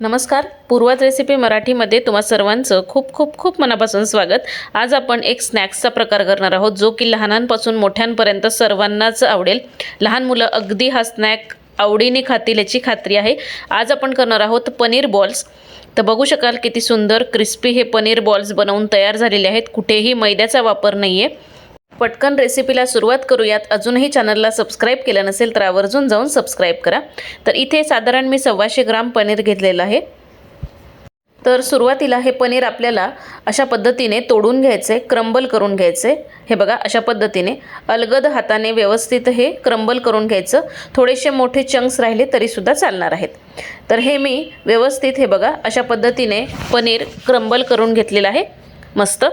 नमस्कार. पूर्वात रेसिपी मराठीमध्ये तुम्हा सर्वांचं खूप खूप खूप मनापासून स्वागत. आज आपण एक स्नॅक्सचा प्रकार करणार आहोत जो की लहानांपासून मोठ्यांपर्यंत सर्वांनाच आवडेल. लहान मुलं अगदी हा स्नॅक आवडीने खातील याची खात्री आहे. आज आपण करणार आहोत पनीर बॉल्स तर बघू शकाल किती सुंदर क्रिस्पी हे पनीर बॉल्स बनवून तयार झालेले आहेत. कुठेही मैद्याचा वापर नाही आहे पटकन रेसिपीला सुरुवात करूयात. अजूनही चॅनलला सबस्क्राईब केलं नसेल तर आवर्जून जाऊन सबस्क्राईब करा. तर इथे साधारण मी सव्वाशे ग्राम पनीर घेतलेलं आहे. तर सुरुवातीला हे पनीर आपल्याला अशा पद्धतीने तोडून घ्यायचे क्रंबल करून घ्यायचे हे बघा अशा पद्धतीने अलगद हाताने व्यवस्थित हे क्रंबल करून घ्यायचं. थोडेसे मोठे चंक्स राहिले तरीसुद्धा चालणार आहेत. तर हे मी व्यवस्थित हे बघा अशा पद्धतीने पनीर क्रंबल करून घेतलेलं आहे. मस्त.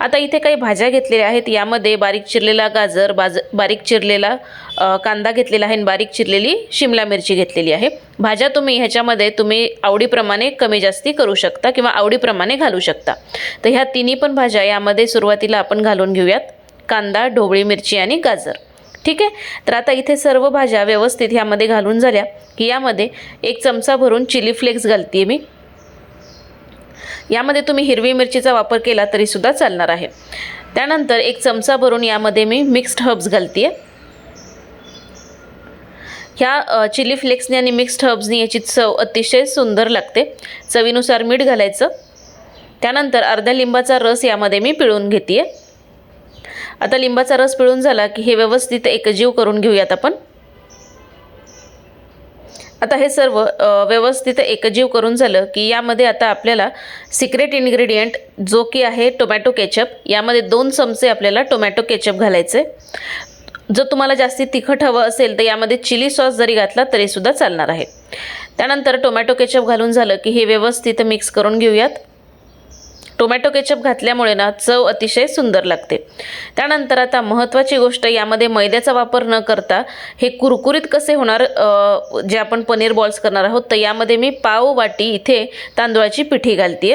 आता इथे काही भाज्या घेतलेल्या आहेत. यामध्ये बारीक चिरलेला गाजर बाज बारीक चिरलेला कांदा घेतलेला आहे आणि बारीक चिरलेली शिमला मिरची घेतलेली आहे. भाज्या तुम्ही ह्याच्यामध्ये तुम्ही आवडीप्रमाणे कमी जास्ती करू शकता किंवा आवडीप्रमाणे घालू शकता. तर ह्या तिन्ही पण भाज्या यामध्ये सुरुवातीला आपण घालून घेऊयात. कांदा ढोबळी मिरची आणि गाजर. ठीक आहे? तर आता इथे सर्व भाज्या व्यवस्थित ह्यामध्ये घालून झाल्या. की यामध्ये एक चमचा भरून चिली फ्लेक्स घालते मी. यामध्ये तुम्ही हिरवी मिरचीचा वापर केला तरीसुद्धा चालणार आहे. त्यानंतर एक चमचा भरून यामध्ये मी मिक्स्ड हर्ब्स घालते ह्या चिली फ्लेक्सने आणि मिक्स्ड हर्ब्सनी याची चव अतिशय सुंदर लागते. चवीनुसार मीठ घालायचं. त्यानंतर अर्ध्या लिंबाचा रस यामध्ये मी पिळून घेते आता लिंबाचा रस पिळून झाला की हे व्यवस्थित एकजीव करून घेऊयात आपण. आता हे सर्व व्यवस्थित एकजीव करून झालं की यामध्ये आता आपल्याला सिक्रेट इन्ग्रेडियंट जो की आहे टोमॅटो केचप यामध्ये दोन चमचे आपल्याला टोमॅटो केचप घालायचे. जर तुम्हाला जास्ती तिखट हवं असेल तर यामध्ये चिली सॉस जरी घातला तरीसुद्धा चालणार आहे. त्यानंतर टोमॅटो केचप घालून झालं की हे व्यवस्थित मिक्स करून घेऊयात. टोमॅटो केचप घातल्यामुळे ना चव अतिशय सुंदर लागते. त्यानंतर आता महत्त्वाची गोष्ट यामध्ये मैद्याचा वापर न करता हे कुरकुरीत कसे होणार जे आपण पनीर बॉल्स करणार आहोत तर यामध्ये मी पाव वाटी इथे तांदूळाची पिठी घालते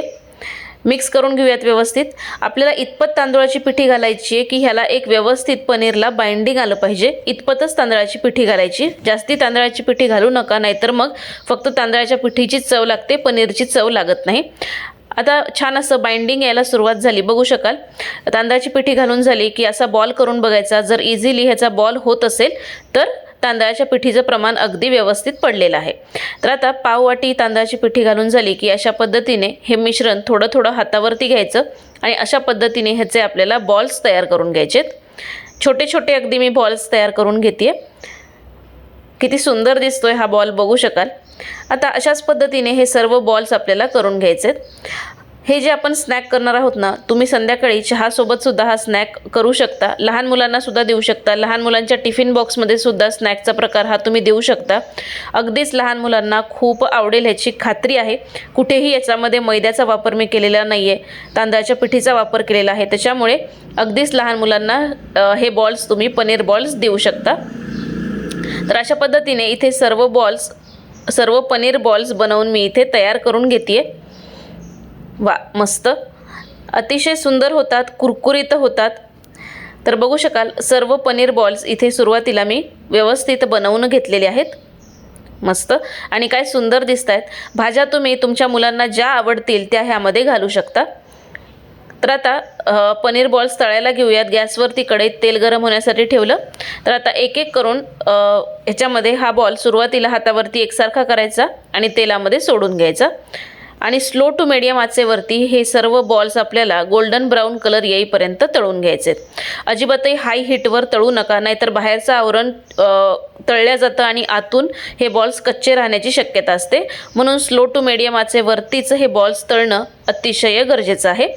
मिक्स करून घेऊयात व्यवस्थित. आपल्याला इतपत तांदूळाची पिठी घालायची आहे की ह्याला एक व्यवस्थित पनीरला बाइंडिंग आलं पाहिजे. इतपतच तांदळाची पिठी घालायची. जास्ती तांदळाची पिठी घालू नका नाहीतर मग फक्त तांदळाच्या पिठीची चव लागते पनीरची चव लागत नाही. आता छान असं बाइंडिंग यायला सुरुवात झाली बघू शकाल. तांदळाची पिठी घालून झाली की असा बॉल करून बघायचा. जर इझिली ह्याचा बॉल होत असेल तर तांदळाच्या पिठीचं प्रमाण अगदी व्यवस्थित पडलेलं आहे. तर आता पाववाटी तांदळाची पिठी घालून झाली की अशा पद्धतीने हे मिश्रण थोडं थोडं हातावरती घ्यायचं आणि अशा पद्धतीने ह्याचे आपल्याला बॉल्स तयार करून घ्यायचेत. छोटे छोटे अगदी मी बॉल्स तयार करून घेते किती सुंदर दिसतोय हा बॉल बघू शकाल. आता अशाच पद्धतीने हे सर्व बॉल्स आपल्याला करून घ्यायचे हे जे आपण स्नॅक करणार आहोत ना तुम्ही संध्याकाळी चहासोबतसुद्धा हा स्नॅक करू शकता. लहान मुलांनासुद्धा देऊ शकता. लहान मुलांच्या टिफिन बॉक्समध्ये सुद्धा स्नॅकचा प्रकार हा तुम्ही देऊ शकता. अगदीच लहान मुलांना खूप आवडेल ह्याची खात्री आहे. कुठेही याच्यामध्ये मैद्याचा वापर मी केलेला नाही आहे तांदळाच्या पिठीचा वापर केलेला आहे. त्याच्यामुळे अगदीच लहान मुलांना हे बॉल्स तुम्ही पनीर बॉल्स देऊ शकता. तर अशा पद्धतीने इथे सर्व बॉल्स सर्व पनीर बॉल्स बनवून मी इथे तयार करून घेते वा मस्त. अतिशय सुंदर होतात कुरकुरीत होतात. तर बघू शकाल सर्व पनीर बॉल्स इथे सुरुवातीला मी व्यवस्थित बनवून घेतलेले आहेत. मस्त. आणि काय सुंदर दिसत आहेत भाज्या तुम्ही तुमच्या मुलांना ज्या आवडतील त्या ह्यामध्ये घालू शकता. तर आता पनीर बॉल्स तळायला घेऊयात. गॅसवरती कढईत तेल गरम होण्यासाठी ठेवलं. तर आता एक एक करून ह्याच्यामध्ये हा बॉल सुरुवातीला हातावरती एकसारखा करायचा आणि तेलामध्ये सोडून घ्यायचा. आणि स्लो टू मीडियम आचेवरती हे सर्व बॉल्स आपल्याला गोल्डन ब्राऊन कलर येईपर्यंत तळून घ्यायचे आहेत अजिबातही हाय हीटवर तळू नका नाहीतर बाहेरचं आवरण तळल्या जातं आणि आतून हे बॉल्स कच्चे राहण्याची शक्यता असते. म्हणून स्लो टू मिडियम आचेवरतीच हे बॉल्स तळणं अतिशय गरजेचं आहे.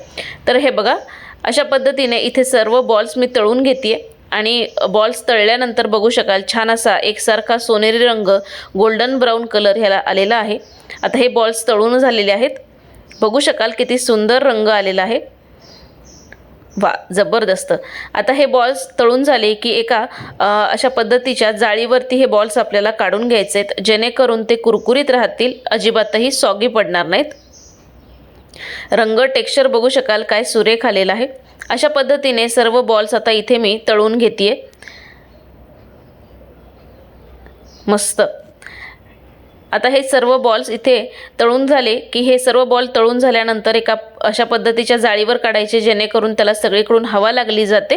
तर हे बघा अशा पद्धतीने इथे सर्व बॉल्स मी तळून घेते आणि बॉल्स तळल्यानंतर बघू शकाल छान असा एकसारखा सोनेरी रंग गोल्डन ब्राऊन कलर ह्याला आलेला आहे. आता हे बॉल्स तळून झालेले आहेत. बघू शकाल किती सुंदर रंग आलेला आहे. वा जबरदस्त. आता हे बॉल्स तळून झाले की एका अशा पद्धतीच्या जाळीवरती हे बॉल्स आपल्याला काढून घ्यायचे आहेत जेणेकरून ते कुरकुरीत राहतील अजिबातही सॉगी पडणार नाहीत. रंग टेक्स्चर बघू शकाल काय सुरेख आलेला आहे. अशा पद्धतीने सर्व बॉल्स आता इथे मी तळून घेते मस्त. आता हे सर्व बॉल्स इथे तळून झाले की हे सर्व बॉल तळून झाल्यानंतर एका अशा पद्धतीच्या जाळीवर काढायचे जेणेकरून त्याला सगळीकडून हवा लागली जाते.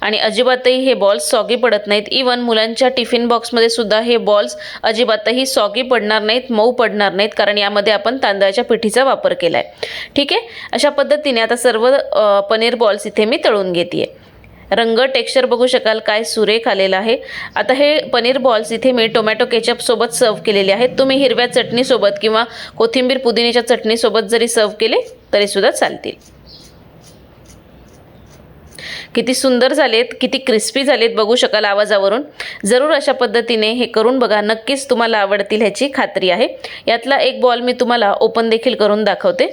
आणि अजिबातही हे बॉल्स सॉगी पडत नाहीत. इवन मुलांच्या टिफिन बॉक्समध्ये सुद्धा हे बॉल्स अजिबातही सॉगी पडणार नाहीत मऊ पडणार नाहीत कारण यामध्ये आपण तांदळाच्या पिठीचा वापर केला आहे ठीक आहे? अशा पद्धतीने आता सर्व पनीर बॉल्स इथे मी तळून घेते रंग टेक्स्चर बघू शकाल काय सुरेख आलेला आहे. आता हे पनीर बॉल्स इथे मी टोमॅटो केचपसोबत सर्व केलेले आहेत. तुम्ही हिरव्या चटणीसोबत किंवा कोथिंबीर पुदिन्याच्या चटणीसोबत जरी सर्व केले तरीसुद्धा चालतील. किती सुंदर झालेत किती क्रिस्पी झालेत बघू शकाल आवाजावरून. जरूर अशा पद्धतीने हे करून बघा. नक्कीच तुम्हाला आवडतील ह्याची खात्री आहे. यातला एक बॉल मी तुम्हाला ओपन देखील करून दाखवते.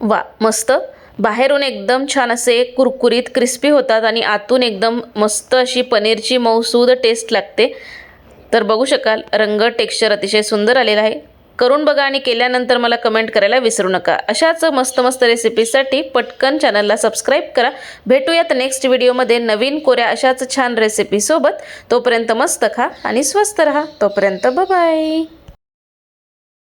वा मस्त. बाहेरून एकदम छान असे कुरकुरीत क्रिस्पी होतात आणि आतून एकदम मस्त अशी पनीरची मऊसूद टेस्ट लागते. तर बघू शकाल रंग टेक्स्चर अतिशय सुंदर आलेला आहे. करून बघा आणि केल्यानंतर मला कमेंट करायला विसरू नका. अशाच मस्त मस्त रेसिपीसाठी पटकन चॅनलला सबस्क्राईब करा. भेटूयात नेक्स्ट व्हिडिओमध्ये नवीन कोऱ्या अशाच छान रेसिपीसोबत तोपर्यंत मस्त खा आणि स्वस्त रहा. तोपर्यंत बाय